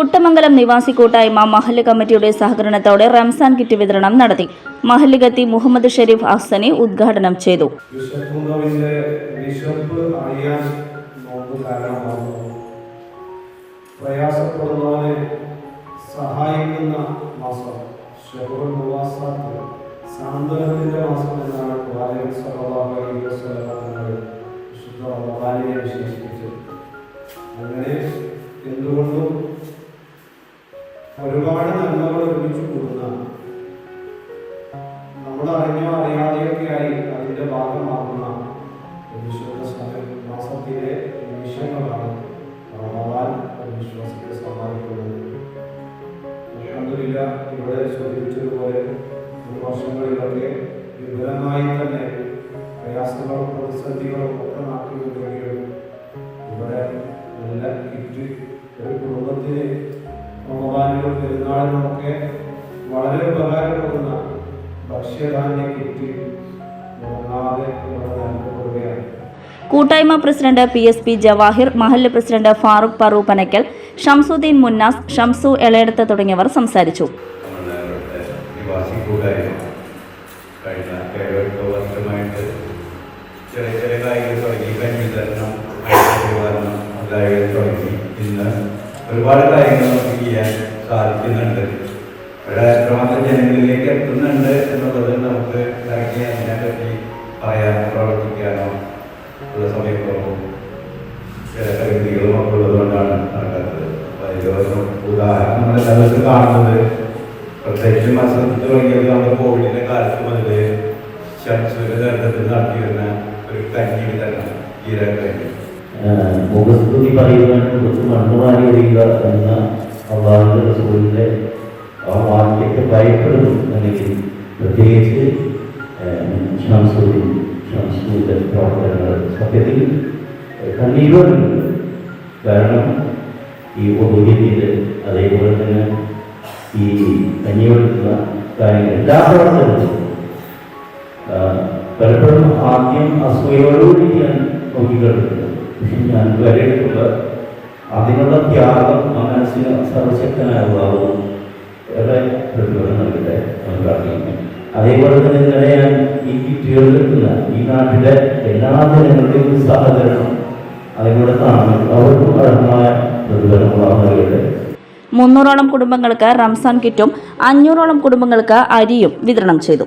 കുട്ടമംഗലം നിവാസി കൂട്ടായ്മ മഹല്ല് കമ്മിറ്റിയുടെ സഹകരണത്തോടെ റംസാൻ കിറ്റ് വിതരണം നടത്തി. മഹല്ല് ഗത്തി മുഹമ്മദ് ഷെരീഫ് അഹ്സനെ ഉദ്ഘാടനം ചെയ്തു. സഹായിക്കുന്ന മാസം മാസം എന്നാണ് അലൈഹി വസല്ലം എന്തുകൊണ്ടും ഒരു സമയം മാസത്തിലെ നിമിഷങ്ങളാണ് റമദാൻ ഒരു വിശ്വാസത്തെ സമ്മാനിക്കുന്നത് അൽഹംദുലില്ലാ ഇവിടെ സൂചിപ്പിച്ചതുപോലെ മുൻ വർഷങ്ങളിലൊക്കെ വിപുലമായി തന്നെ പ്രയാസങ്ങളും പ്രതിസന്ധികളും ഒക്കെ നാട്ടിലുണ്ടെങ്കിലും ഇവിടെ നല്ല കിറ്റ് ഒരു കുടുംബത്തിന് റമദാനിലും പെരുന്നാളിനുമൊക്കെ വളരെ ഉപകാരപ്പെടുന്ന ഭക്ഷ്യധാന്യ കിറ്റ് കൂട്ടായ്മ president P S P Jawahir മഹല്ല് പ്രസിഡന്റ് ഫാറൂഖ് പറൂപ്പനയ്ക്കൽ ഷംസുദ്ദീൻ മുന്നാസ് ഷംസു എളയടത്ത് തുടങ്ങിയവർ സംസാരിച്ചു. നിവാസി കൂട്ടായ്മ കഴിഞ്ഞ ഏഴെട്ട് വർഷമായിട്ട് ചെറിയ ചെറിയ കാര്യങ്ങൾ തുടങ്ങി. കഞ്ഞി തരണം നിവാരണം മുതലായവ തുടങ്ങി. ഇന്ന് ഒരുപാട് കാര്യങ്ങൾ നമുക്ക് ചെയ്യാൻ സാധിക്കുന്നുണ്ട്. ഇവിടെ എത്രമാത്രം ജനങ്ങളിലേക്ക് എത്തുന്നുണ്ട് എന്നുള്ളത് നമുക്ക് ഇറങ്ങി അതിനെപ്പറ്റി പറയാനോ പ്രവർത്തിക്കാനോ ഉള്ള സമയക്കുറവും ചില പരിമിതികളും ഒക്കെ ഉള്ളതുകൊണ്ടാണ് നടക്കാത്തത്. അപ്പം അതിലൊരു ഉദാഹരണം നമ്മളെല്ലാവരും കാണുന്നത് പ്രത്യേകിച്ചും മത്സരത്തിൽ തുടങ്ങിയത് നമ്മുടെ കോവിഡിന്റെ കാലത്ത് മുതൽ ശംസുവിന്റെ നേതൃത്വത്തിൽ നടത്തിയിരുന്ന ഒരു കഞ്ഞി വിതരണം ജീരകക്കഞ്ഞി മുഖസ്തുതി മുഖത്ത് മണ്ണുമാരി എന്ന അള്ളാഹുന്റെ റസൂലിന്റെ ആ വാക്യത്തെ ഭയപ്പെടുന്നു അല്ലെങ്കിൽ പ്രത്യേകിച്ച് ഷംസുദ്ദീൻ ഷംസുവിന്റെ പ്രവർത്തനങ്ങൾ. സത്യത്തിൽ കണ്ണീരുണ്ട് കാരണം ഈ ഒതുങ്ങിയത് അതേപോലെ തന്നെ ഈ കഞ്ഞിവെടുക്കുന്ന കാര്യങ്ങൾ എല്ലാ പ്രവർത്തനവും പലപ്പോഴും ആദ്യം അസൂയോടുകൂടി ഞാൻ നോക്കിക്കണ്ടിട്ടുണ്ട് പക്ഷെ ഞാൻ വരെയുള്ള അതിനുള്ള ത്യാഗം മനസ്സിന് സർവശക്തനാകും നൽകട്ടെ അതേപോലെ തന്നെ ഇന്നലെ ഈ കിറ്റുകൾ ഈ നാട്ടിലെ എല്ലാ ജനങ്ങളുടെയും സഹകരണം അതേപോലെ കാണുന്നു. അവർക്കും അർഹമായ പ്രതിഫലം മുന്നൂറോളം കുടുംബങ്ങൾക്ക് റംസാൻ കിറ്റും അഞ്ഞൂറോളം കുടുംബങ്ങൾക്ക് അരിയും വിതരണം ചെയ്തു.